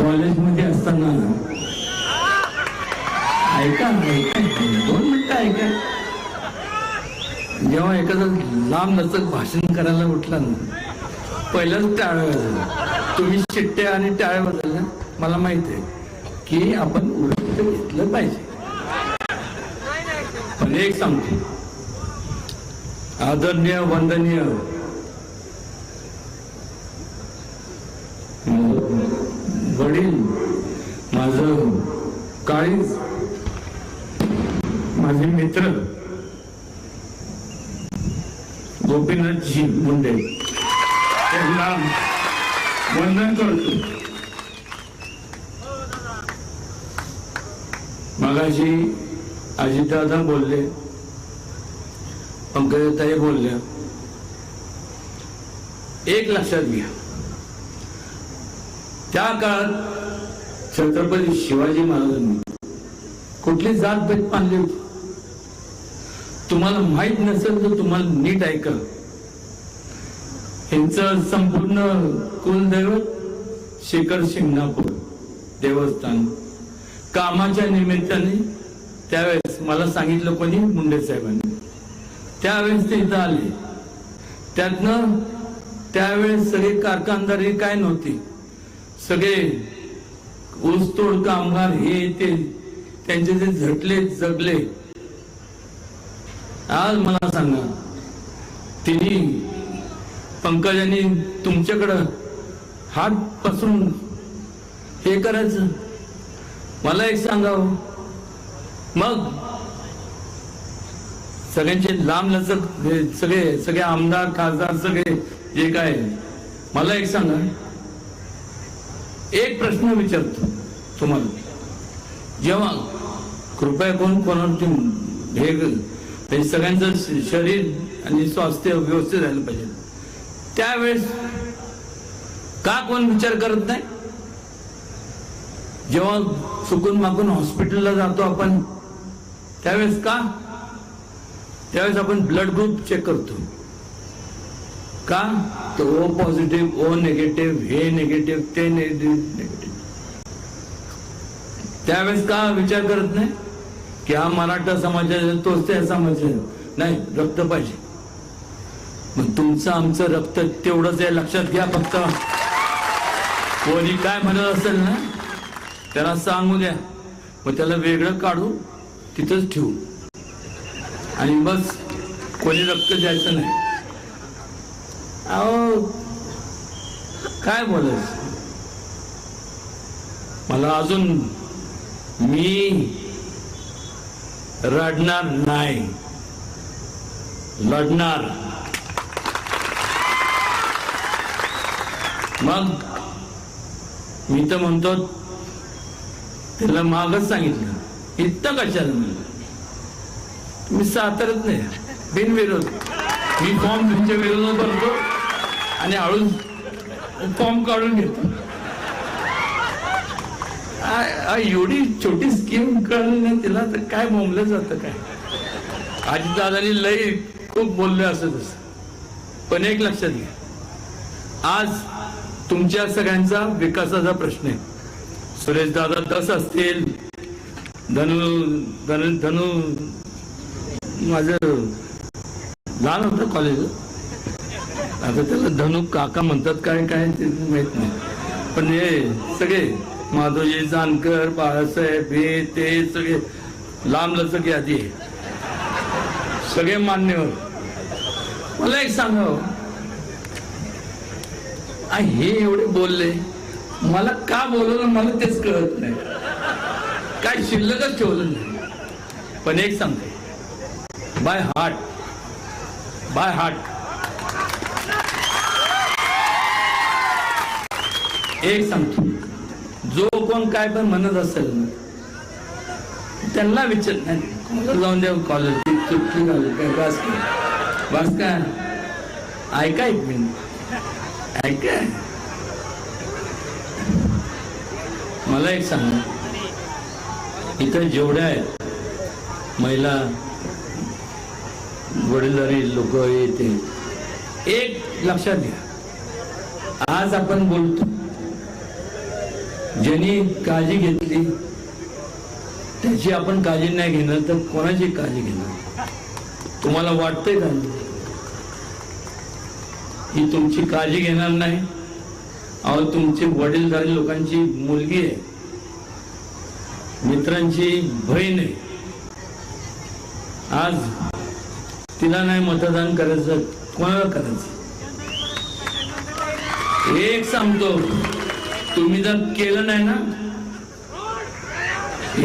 कॉलेजमध्ये असताना ऐका ऐका दोन मिनिटं ऐका. जेव्हा एखादं लांब लचक भाषण करायला उठला ना पहिल्याच टाळ्या वाजवल्या तुम्ही शिट्ट्या आणि टाळ्या वाजवल्या मला माहिती आहे की आपण उलट घेतलं पाहिजे. पण एक सांगतो. आदरणीय वंदनीय वडील माझं काळीज माझे मित्र गोपीनाथजी मुंडे त्यांना वंदन करतो. मगाशी अजितदादा बोलले पंकजताई बोलल्या एक लक्षात घ्या. त्या काळात छत्रपती शिवाजी महाराजांनी कुठली जात भेद मानली? होती तुम्हाला माहीत नसेल तर तुम्हाला नीट ऐका. यांचं संपूर्ण कुलदैवत शेखर शिंगणापूर देवस्थान. कामाच्या निमित्ताने त्यावेळेस मला सांगितलं कोणी? मुंडे साहेबांनी. त्यावेळेस ते इथं आले. त्यातनं त्यावेळेस सगळे कारखानदारी काय नव्हती? सगळे ऊसतोड कामगार हे ते. त्यांचे जे झटले जगले. आज मला सांगा तिने पंकजांनी तुमच्याकडं हात पसरून हे करायचं? मला एक सांगावं. मग सगळ्यांचे लांब लचक सगळे सगळे आमदार खासदार सगळे जे काय मला एक सांगा. एक प्रश्न विचारतो तुम्हाला. जेव्हा कृपया कोण कोणावरती हे म्हणजे सगळ्यांचं शरीर आणि स्वास्थ्य व्यवस्थित राहिलं पाहिजे. त्यावेळेस का कोण विचार करत नाही? जेव्हा चुकून मागून हॉस्पिटलला जातो आपण त्यावेळेस का? त्यावेळेस आपण ब्लड ग्रुप चेक करतो. का? तो ओ पॉझिटिव्ह ओ निगेटिव्ह हे निगेटिव्ह ते निगेटिव्ह. त्यावेळेस का विचार करत नाही? की हा मराठा समाजाचा तोच त्या समाजाचा नाही रक्त पाहिजे. मग तुमचं आमचं रक्त तेवढंच आहे लक्षात घ्या फक्त. कोणी काय म्हणत असेल ना त्याला सांगू द्या. मग त्याला वेगळं काढू तिथंच ठेवू. आणि बस कोणी रक्त द्यायचं नाही. अहो काय बोलायचं? मला अजून मी रडणार नाही. लढणार. मग मी तर म्हणतो त्याला मागच सांगितलं. इतकं कशाला म्हणलं? तुम्ही सातारच नाही. बिनविरोध. मी फॉर्म तुमच्या विरोधात भरतो आणि हळूच फॉर्म काढून घेतो. एवढी छोटी स्कीम कळली नाही तिला तर काय बोंबलं जातं काय? आजीदादानी लई खूप बोलले असं तसं. पण एक लक्षात घ्या. आज तुमच्या सगळ्यांचा विकासाचा प्रश्न आहे. सुरेश दादा दस असतील. धनु धनु धनु माझं लहान होतं कॉलेज आता त्याला धनु काका म्हणतात काय काय ते माहीत नाही. पण हे सगळे माधोजी जानकर बाळासाहेब हे ते सगळे. लांब लचक यादी सगळे मान्यवर मला एक सांग हो. हे एवढे बोलले. मला का बोलवलं मला तेच कळत नाही. काय शिल्लकच ठेवलं नाही. पण एक सांगते. By heart. By heart. एक सांगतो. जो कोण काय पण म्हणत असेल ना त्यांना विचार नाही. जाऊन द्या कॉलेज चुटकी झाली काय बास काय काय ऐका एक मिनिट ऐका. मला एक सांगा. इथं जेवढ्या आहेत महिला वडीलधारी लोक येते एक लक्षात घ्या. आज आपण बोलतो ज्यांनी काळजी घेतली त्याची आपण काळजी नाही घेणार तर कोणाची काळजी घेणार? तुम्हाला वाटतंय का? ही तुमची काळजी घेणार नाही. अहो तुमची वडीलधारी लोकांची मुलगी आहे. मित्रांची बहीण आहे. आज तिला नाही मतदान करायचं कोणाला करायचं? एक सांगतो. तुम्ही जर केलं नाही ना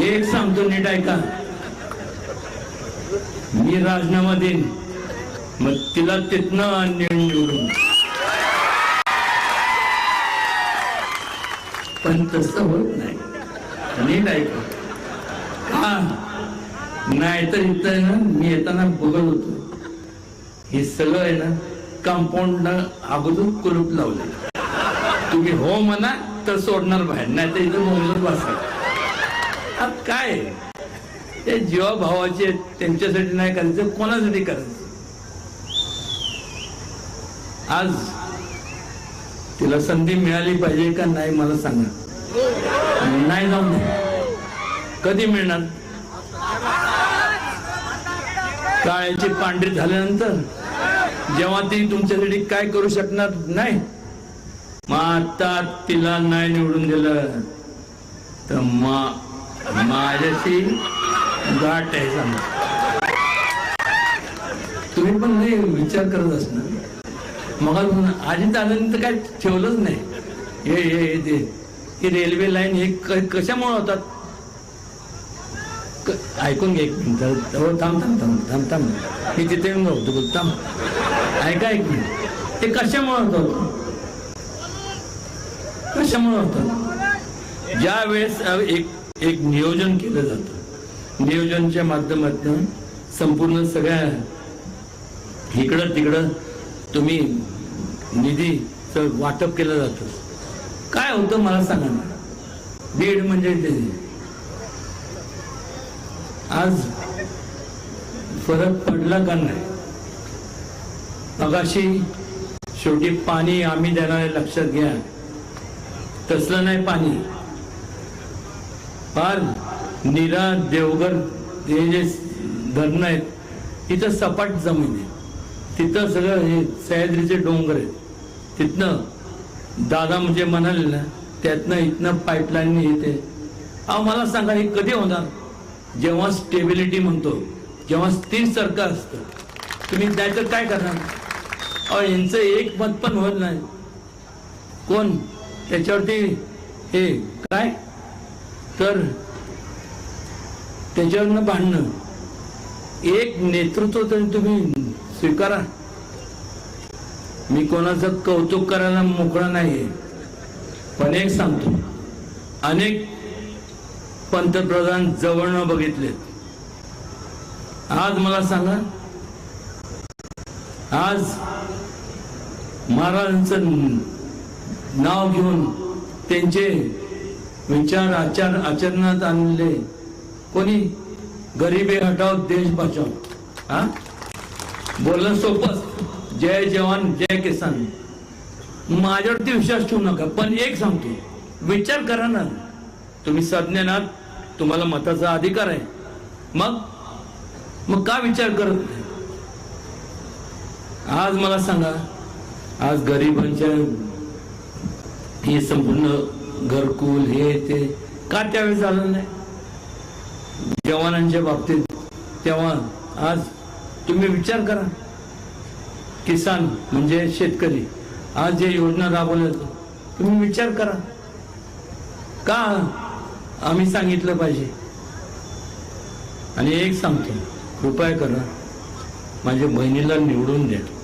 एक सांगतो नीट ऐका. मी राजीनामा देईन मग तिला तिथनं निवडून. पण तसं होत नाही. नीट ऐका. का? नाही तर इथं आहे ना मी येताना बघत होतो. हे सगळं आहे ना कंपाऊंड अगोदर कुलूप लावले तुम्ही हो म्हणा तर सोडणार बाहेर नाही तर इथं बोलत बसणार आता काय? ते जीवा भावाचे आहेत, त्यांच्यासाठी नाही करायचं कोणासाठी करायचं? आज तिला संधी मिळाली पाहिजे का नाही मला सांगा. नाही जाऊन दे. कधी मिळणार? काळ्याची पांढरी झाल्यानंतर? जेव्हा ती तुमच्यासाठी काय करू शकणार? नाही. मग आता तिला नाही निवडून दिलं. तर मा- माझ्याशी गाठ आहे सांगा तुम्ही पण नाही विचार करत असणार. मग आजी दादांनी तर काय ठेवलंच नाही. हे हे हे ते ही रेल्वे लाईन हे क- कशामुळे होतात? क- ऐकून घे एक मिनिट. हो थांब थांब थांब थांब थांब मी तिथे येऊन होतो बोल थांब. ऐका एक मिनिट. ते कशामुळे होतं कशामुळे होतात ज्या वेळेस एक एक नियोजन केलं जातं. नियोजनच्या माध्यमातून संपूर्ण सगळ्या इकडं तिकडं तुम्ही निधी वाटप केलं जातं. काय होतं मला सांगा ना. बीड म्हणजे ते आज फरक पडला का नाही? मगाशी शेवटी पाणी आम्ही देणारे लक्षात घ्या. तसलं नाही पाणी. फार नीरा देवगर हे जे धरणं आहेत तिथं सपाट जमीन आहे. तिथं सगळं हे सह्याद्रीचे डोंगर आहेत. तिथनं दादा म्हणजे म्हणाले ना त्यातनं इथनं पाईपलाईन येते. अहो मला सांगा हे कधी होणार? जेव्हा स्टेबिलिटी म्हणतो जेव्हा स्थिर सरकार असतं तुम्ही त्याचं काय करणार? अहो यांचं एक मत पण होत नाही. कोण? त्याच्यावरती हे काय? तर त्याच्यावरनं भांडणं. एक नेतृत्व तरी तुम्ही स्वीकारा. मी कोणाचं कौतुक करायला मोकळा नाही पण एक सांगतो. अनेक पंतप्रधान जवळनं बघितलेत. आज मला सांगा. आज महाराजांचं नाव घेऊन त्यांचे विचार आचार आचरणात आणले. कोणी? गरिबी हटाव देश बचाव हा? बोलणं सोपं. जय जवान जय किसान. माझ्यावरती विश्वास ठेवू नका पण एक सांगतो. विचार करा ना. तुम्ही सज्ञानात तुम्हाला मताचा अधिकार आहे. मग? मग का विचार करत नाही? आज मला सांगा आज गरिबांच्या हे संपूर्ण घरकुल हे ते. का त्यावेळेस झालं नाही? जवानांच्या बाबतीत तेव्हा आज तुम्ही विचार करा. किसान म्हणजे शेतकरी. आज जे योजना राबवल्या तुम्ही विचार करा. का आम्ही सांगितलं पाहिजे? आणि एक सांगतो. कृपया करा. माझ्या बहिणीला निवडून द्या.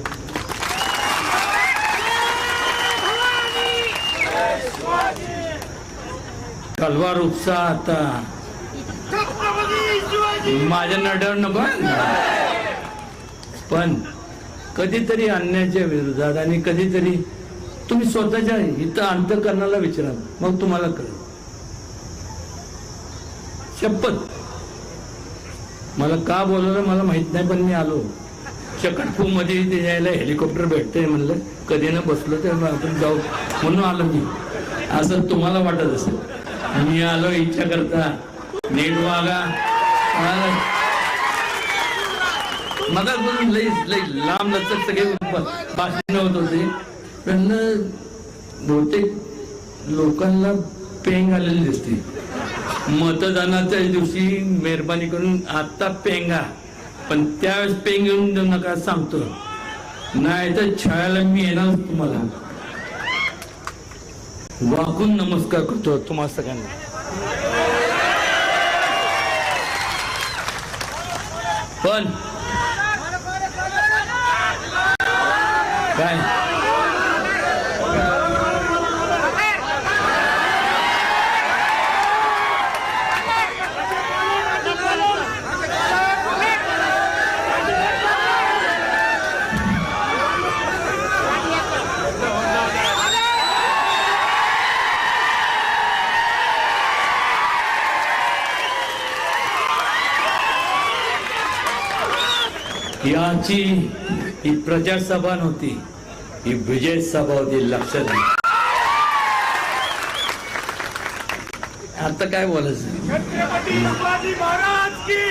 तलवार उत्साह आता. माझ्या नडण पण? पण कधीतरी अन्यायाच्या विरोधात आणि कधीतरी तुम्ही स्वतःच्या इथं अंतकरणाला विचारा. मग तुम्हाला कळेल. शपथ. मला का बोलवलं मला माहीत नाही पण मी आलो. चकटपू मध्ये ते यायला हेलिकॉप्टर भेटतंय म्हणलं. कधी ना बसलो तर आपण जाऊ. म्हणून आलो मी. असं तुम्हाला वाटत असेल. मी आलो इच्छा करता. नीट वागा. मला लई लई लांब लचक सगळे भाषण होत होते. पण बहुतेक लोकांना पेंग आलेली दिसते. मतदानाच्या दिवशी मेहरबानी करून आता पेंगा. पण त्यावेळेस पेंग येऊन देऊ नका सांगतो. नाही तर छळायला मी येणार तुम्हाला. वाकून नमस्कार करतो तुम्हा सगळ्यांना. पण काय? याची ही प्रजासभा नव्हती ही विजय सभा होती लक्षात. आता काय बोलायचं शिवाजी महाराज की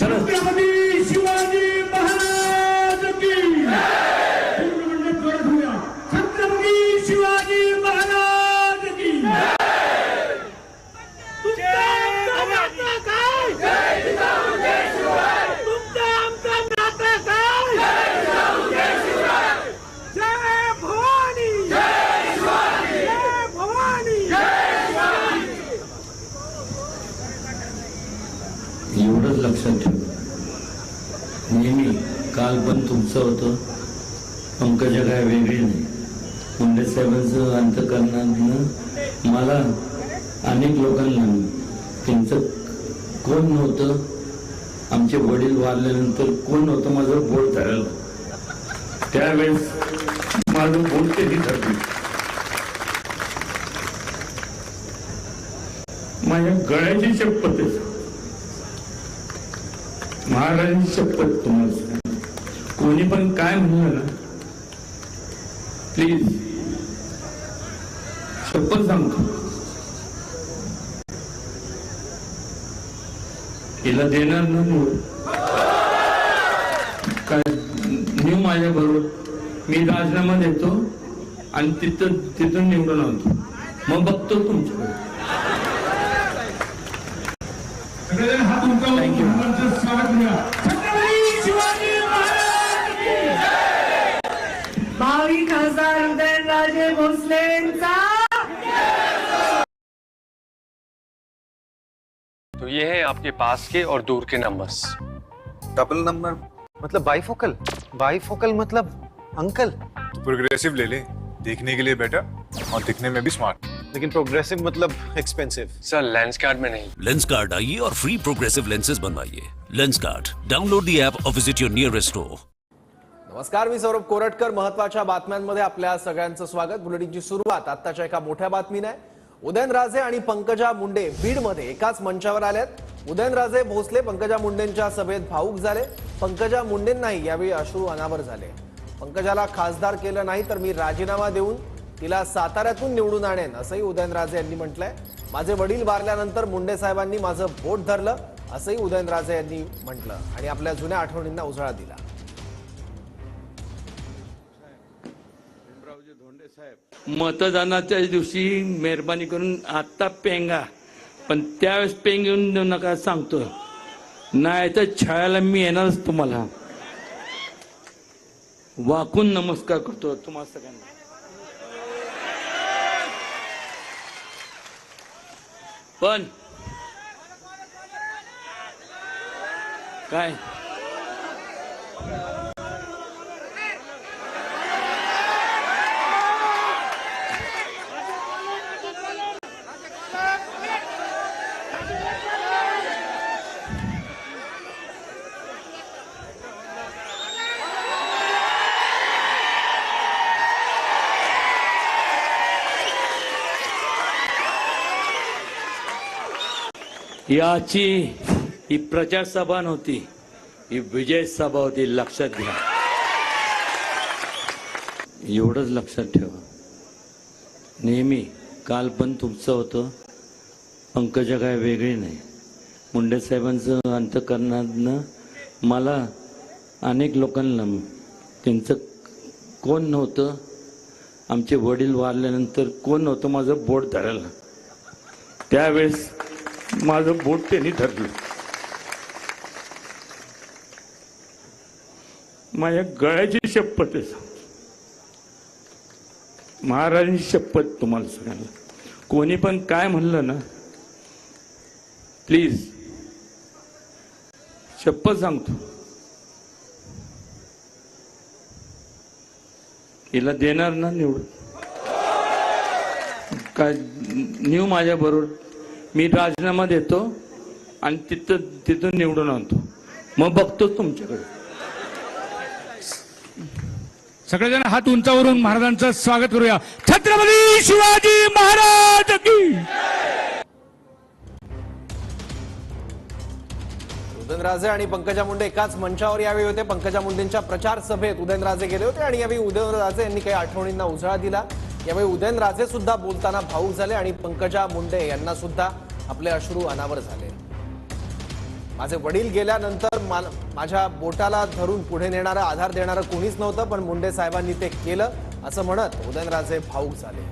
खरंच छत्रपती शिवाजी महाराज की छत्रपती शिवाजी महाराज की तुमचं आमचं नातं काय जय भवानी जय भवानी एवढंच लक्षात ठेव. नेहमी काल पण तुमचं होतं. पंकजा काय वेगळी नाही. मुंडे साहेबांचं अंतकरणानं मला अनेक लोकांना त्यांचं कोण नव्हतं? आमचे वडील वारल्यानंतर कोण नव्हतं माझं बोट धरलं त्यावेळेस माझं बोट कधी ठरली माझ्या गळ्याची शपथ आहे. महाराजांची शपथ तुम्हाला कोणी पण काय म्हणलं ना प्लीज शपथ सांगतो हिला देणार ना निवड काय न्यू माझ्या बरोबर मी राजीनामा देतो आणि तिथं तिथून निवडून आणतो. मग बघतो तुमच्याकडे. उंचावून Thank स्वागत भावी खासदार उदयनराजे भोसलेंचा तो ये है आपके पास के और दूर के नंबर्स डबल नंबर मतलब बाईफोकल बाईफोकल मतलब अंकल तो प्रोग्रेसिव ले ले। देखने के लिए बेटर और दिखने में भी स्मार्ट लेकिन प्रोग्रेसिव मतलब एक्सपेंसिव सर लेंस कार्ड में नहीं। लेंस कार्ड आइए और फ्री प्रोग्रेसिव लेंसेज बनवाइए। Lens card download the app और विजिट योर नियरेस्ट स्टोर नमस्कार मी सौरभ कोरटकर महत्त्वाच्या बातम्यांमध्ये आपल्या सगळ्यांचं स्वागत. बुलेटिनची सुरुवात आत्ताच्या एका मोठ्या बातमीने. आहे. उदयनराजे आणि पंकजा मुंडे बीडमध्ये एकाच मंचावर आल्यात उदयनराजे भोसले पंकजा मुंडेंच्या सभेत भाऊक झाले. पंकजा मुंडेंनाही यावेळी अश्रू अनावर झाले. पंकजाला खासदार केलं नाही तर मी राजीनामा देऊन तिला साताऱ्यातून निवडून आणेन असंही उदयनराजे यांनी म्हटलंय. माझे वडील वारल्यानंतर मुंडे साहेबांनी माझं बोट धरलं असंही उदयनराजे यांनी म्हटलं आणि आपल्या जुन्या आठवणींना उजाळा दिला. मतदानाच्या दिवशी मेहरबानी करून आता पेंगा पण त्यावेळेस पेंग येऊन देऊ नका सांगतो. नाही तर छायाला मी येणारच तुम्हाला. वाकून नमस्कार करतो तुम्हाला सगळ्यांना. पण काय? याची ही प्रचारसभा नव्हती ही विजय सभा होती लक्षात घ्या. एवढंच लक्षात ठेवा. नेहमी काल पण तुमचं होतं पंकजा काय वेगळी नाही. मुंडे साहेबांचं अंतकरणातनं मला अनेक लोकांना त्यांचं कोण नव्हतं आमचे वडील वारल्यानंतर कोण नव्हतं माझं बोट धरायला. त्यावेळेस माझं बोट त्यांनी धरलं. माझ्या गळ्याची शपथ आहे. महाराजांची शपथ तुम्हाला सगळ्यांना कोणी पण काय म्हणलं ना प्लीज शपथ सांगतो. हिला देणार ना निवडून? काय न्यू माझ्या बरोबर मी राजीनामा देतो आणि तिथं तिथून निवडून आणतो. मग बघतो तुमच्याकडे. सगळेजण हात उंचावरून महाराजांचं स्वागत करूया. छत्रपती शिवाजी महाराज की उदयनराजे आणि पंकजा मुंडे एकाच मंचावर यावेळी होते. पंकजा मुंडेंच्या प्रचार सभेत उदयनराजे गेले होते आणि यावेळी उदयनराजे यांनी काही आठवणींना उजाळा दिला. यावेळी उदयनराजे सुद्धा बोलताना भाऊक झाले आणि पंकजा मुंडे यांना सुद्धा आपले अश्रू अनावर झाले. माझे वडील गेल्यानंतर माझ्या बोटाला धरून पुढे नेणारं आधार देणारं कोणीच नव्हतं पण मुंडे साहेबांनी ते केलं असं म्हणत उदयनराजे भाऊक झाले.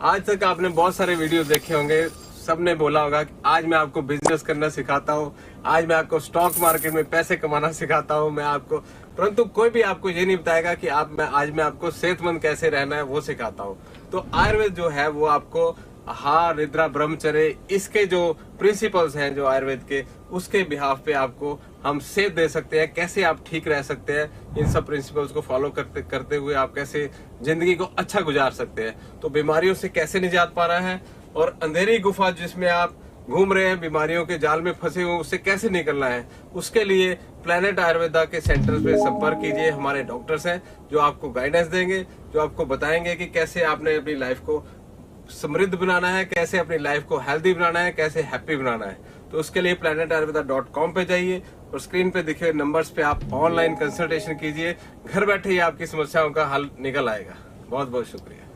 आज तक आपने बहुत सारे वीडियो देखे होंगे. सबने बोला होगा कि आज मैं आपको बिजनेस करना सिखाता हूँ. आज मैं आपको स्टॉक मार्केट में पैसे कमाना सिखाता हूँ. मैं आपको परंतु कोई भी आपको ये नहीं बताएगा कि आप मैं आज मैं आपको सेहतमंद कैसे रहना है वो सिखाता हूँ. तो आयुर्वेद जो है वो आपको आहार, निद्रा, ब्रह्मचर्य, इसके जो प्रिंसिपल्स हैं जो आयुर्वेद के, उसके बिहाफ पे आपको हम सेध दे सकते हैं, कैसे आप ठीक रह सकते हैं, इन सब प्रिंसिपल्स को फॉलो करते करते हुए आप कैसे ज़िंदगी को अच्छा गुजार सकते हैं। तो बीमारियों से कैसे निजात पाना है और अंधेरी गुफा जिसमें आप घूम रहे हैं, बीमारियों के जाल में फंसे हुए उससे कैसे निकलना है, उसके लिए प्लेनेट आयुर्वेदा के सेंटर पे संपर्क कीजिए, हमारे डॉक्टर्स हैं, जो आपको गाइडेंस देंगे, जो आपको बताएँगे कि कैसे आपने अपनी लाइफ को समृद्ध बनाना है कैसे अपनी लाइफ को हेल्दी बनाना है कैसे हैप्पी बनाना है। तो उसके लिए प्लेनेट आयुर्वेदा डॉट कॉम पे जाइए और स्क्रीन पे दिखे हुए नंबर्स पे आप ऑनलाइन कंसल्टेशन कीजिए। घर बैठे ही आपकी समस्याओं का हल निकल आएगा। बहुत बहुत शुक्रिया।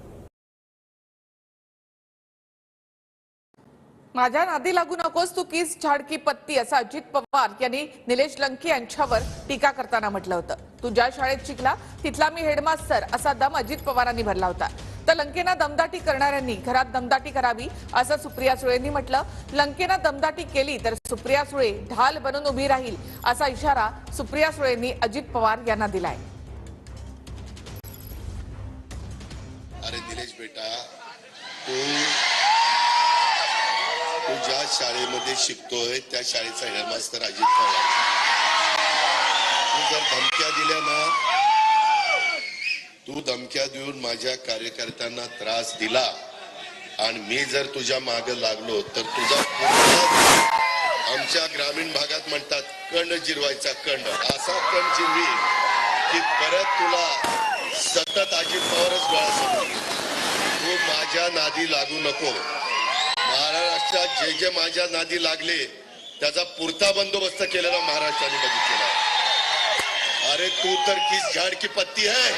माझ्या नादी लागू नकोस तू किस झाडकी पत्ती असं अजित पवार यांनी निलेश लंके यांच्यावर टीका करताना म्हटलं होतं. तू ज्या शाळेत शिकला तिथला मी हेडमास्तर असा दम अजित पवारांनी भरला होता. तर लंकेना दमदाटी करणाऱ्यांनी घरात दमदाटी करावी असं सुप्रिया सुळेंनी म्हटलं. लंकेना दमदाटी केली तर सुप्रिया सुळे ढाल बनून उभी राहील असा इशारा सुप्रिया सुळेंनी अजित पवार यांना दिलाय. अरे दिलेश बेटा तू तू ज्या शाळेमध्ये शिकतोय त्या शाळेचा हेडमास्टर अजित पवार. तू जर धमक्या दिल्या ना तू धमक्या देऊन माझ्या कार्यकर्त्यांना त्रास दिला आणि मी जर तुझ्या मागे लागलो तर तुझा आमच्या ग्रामीण भागात म्हणतात कंड जिरवायचा कंड असा कंड जिरवी की परत तुला सतत अजित पवारच डोळा तू माझ्या नादी लागू नको. महाराष्ट्रात जे जे माझ्या नादी लागले त्याचा पुरता बंदोबस्त केलेला महाराष्ट्राने बघितलेला अरे तू तर किस झाड की पत्ती है?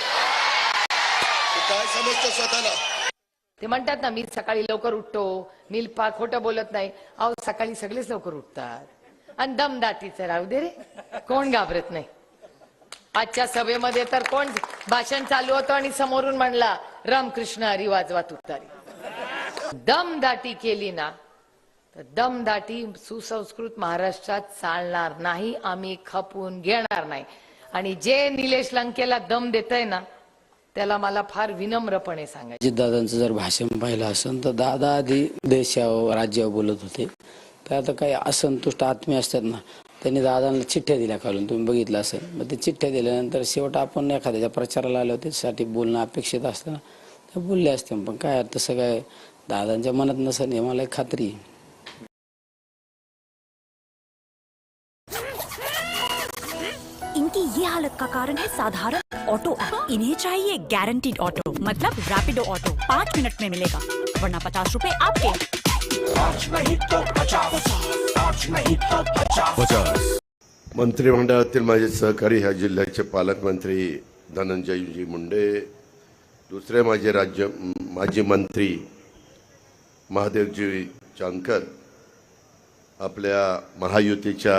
काय समजतो स्वतःला? ते म्हणतात ना मी सकाळी लवकर उठतो मी पा खोटं बोलत नाही. अहो सकाळी सगळेच लवकर उठतात. आणि दमदाटीचं राहू दे रे. कोण घाबरत नाही. आजच्या सभेमध्ये तर कोण भाषण चालू होतं आणि समोरून म्हणला रामकृष्ण हरी वाजवा तुतारी दमदाटी केली ना तर दमदाटी सुसंस्कृत महाराष्ट्रात चालणार नाही आम्ही खपून घेणार नाही. आणि जे निलेश लंकेला दम देतय ना त्याला मला फार विनम्रपणे सांगायचं. दादांचं जर भाषण पाहिलं असेल तर दादा आधी देशावर राज्यावर बोलत होते. तर आता काही असंतुष्ट आत्मे असतात ना त्यांनी दादांना चिठ्ठ्या दिल्या खालून तुम्ही बघितलं असेल. मग ते चिठ्ठ्या दिल्यानंतर शेवट आपण एखाद्याच्या प्रचाराला आलो त्याच्यासाठी बोलणं अपेक्षित असतं. ना ते बोलले असते पण काय तसं काय दादांच्या मनात नसेल हे मला एक खात्री हालत का कारण है साधारण ऑटो ऐप। इन्हें चाहिए गारंटीड ऑटो मतलब रैपिडो ऑटो पाँच मिनट में मिलेगा वरना पचास रुपए आपके। मंत्रिमंडळातील माझे सहकारी ह्या जिल्ह्याचे पालकमंत्री धनंजयजी मुंडे दुसरे माझे राज्य माजी मंत्री महादेवजी जानकर आपल्या महायुतीच्या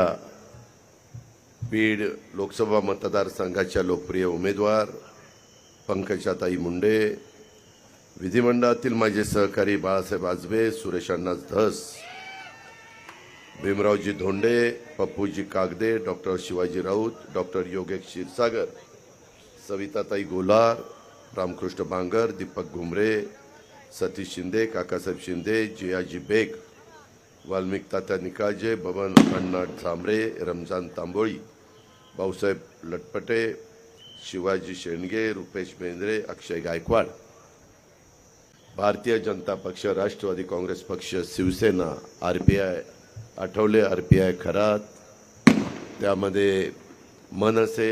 बीड लोकसभा मतदारसंघाच्या लोकप्रिय उमेदवार पंकजाताई मुंडे विधिमंडळातील माझे सहकारी Balasaheb Ajbe Suresh अण्णास Dhas Bhimraoji Dhonde Pappuji Kagde doctor Shivaji Raut doctor Yogesh Kshirsagar Savitatai Golar Ramkrishna Bangar Deepak Ghumre Satish Shinde Kakasaheb Shinde Jiyaji Beg Valmik Tatya Nikaje Baban Anna Zambre Ramzan Tamboli Bhausaheb Latpate Shivaji Shendge Rupesh Bendre Akshay Gaikwad. Bharatiya Janata Paksha Rashtrawadi Congress Paksha Shiv Sena R P I Athawale R P I Kharat. त्यामध्ये मनसे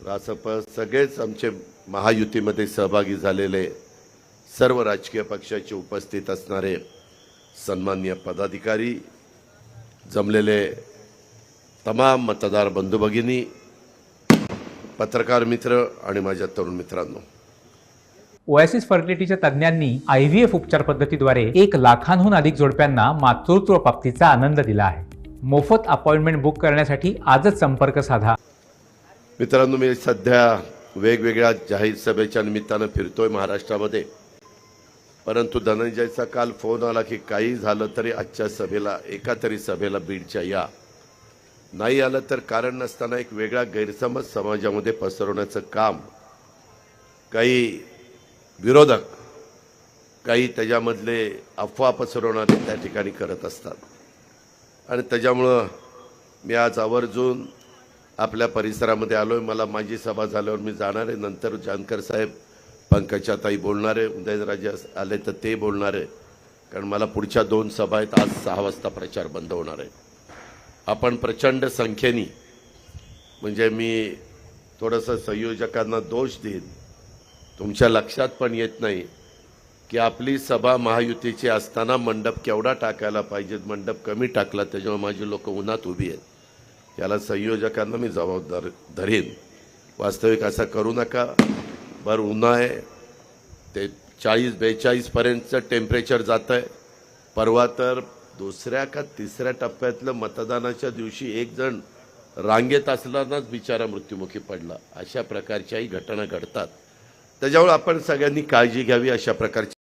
रासप सगळेच आमचे महायुतीमध्ये सहभागी झालेले सर्व राजकीय पक्षाचे उपस्थित असणारे सन्मान्य पदाधिकारी जमलेले तमाम मतदार बंधू भगिनी पत्रकार मित्र आणि माझ्या तरुण मित्रांनो. ओएसिस फर्टिलिटीच्या तज्ज्ञांनी आय व्ही एफ उपचार पद्धतीद्वारे एक लाखांहून अधिक जोडप्यांना मातृत्व प्राप्तीचा आनंद दिला आहे. मोफत अपॉइंटमेंट बुक करण्यासाठी आजच संपर्क साधा. मित्रांनो मी सध्या वेगवेगळ्या जाहीर सभेच्या निमित्तानं फिरतोय महाराष्ट्रामध्ये. परंतु धनंजयचा काल फोन आला की काही झालं तरी आजच्या सभेला एका तरी सभेला बीडच्या या नाही आलं तर कारण नसताना एक वेगळा गैरसमज समाजामध्ये पसरवण्याचं काम. काही विरोधक काही त्याच्यामधले अफवा पसरवणारे त्या ठिकाणी करत असतात. आणि त्याच्यामुळं मी आज आवर्जून आपल्या परिसरामध्ये आलो आहे मला माझी सभा झाल्यावर मी जाणार आहे. नंतर जानकर साहेब पंकजाताई बोलणार आहे. उदयनराजे आले तर ते बोलणार आहे. कारण मला पुढच्या दोन सभा आहेत. आज सहा वाजता प्रचार बंद होणार आहे. आपण प्रचंड संख्येने म्हणजे मी थोडंसं संयोजकांना दोष देईन. तुमच्या लक्षात पण येत नाही की आपली सभा महायुतीची असताना मंडप केवढा टाकायला पाहिजेत मंडप कमी टाकला त्याच्यामुळे माझी लोक उन्हात उभी आहेत. याला संयोजकांना मी जबाबदार धरेन. वास्तविक असं करू नका. बरं उन्हा आहे. ते चाळीस बेचाळीसपर्यंतचं टेम्परेचर जातं आहे परवा तर दुसऱ्या का तिसऱ्या टप्प्यातलं मतदानाच्या दिवशी एक जण रांगेत असतानाच बिचारा मृत्युमुखी पडला. अशा प्रकारच्याही घटना घडतात. त्याच्यामुळे आपण सगळ्यांनी काळजी घ्यावी अशा प्रकारची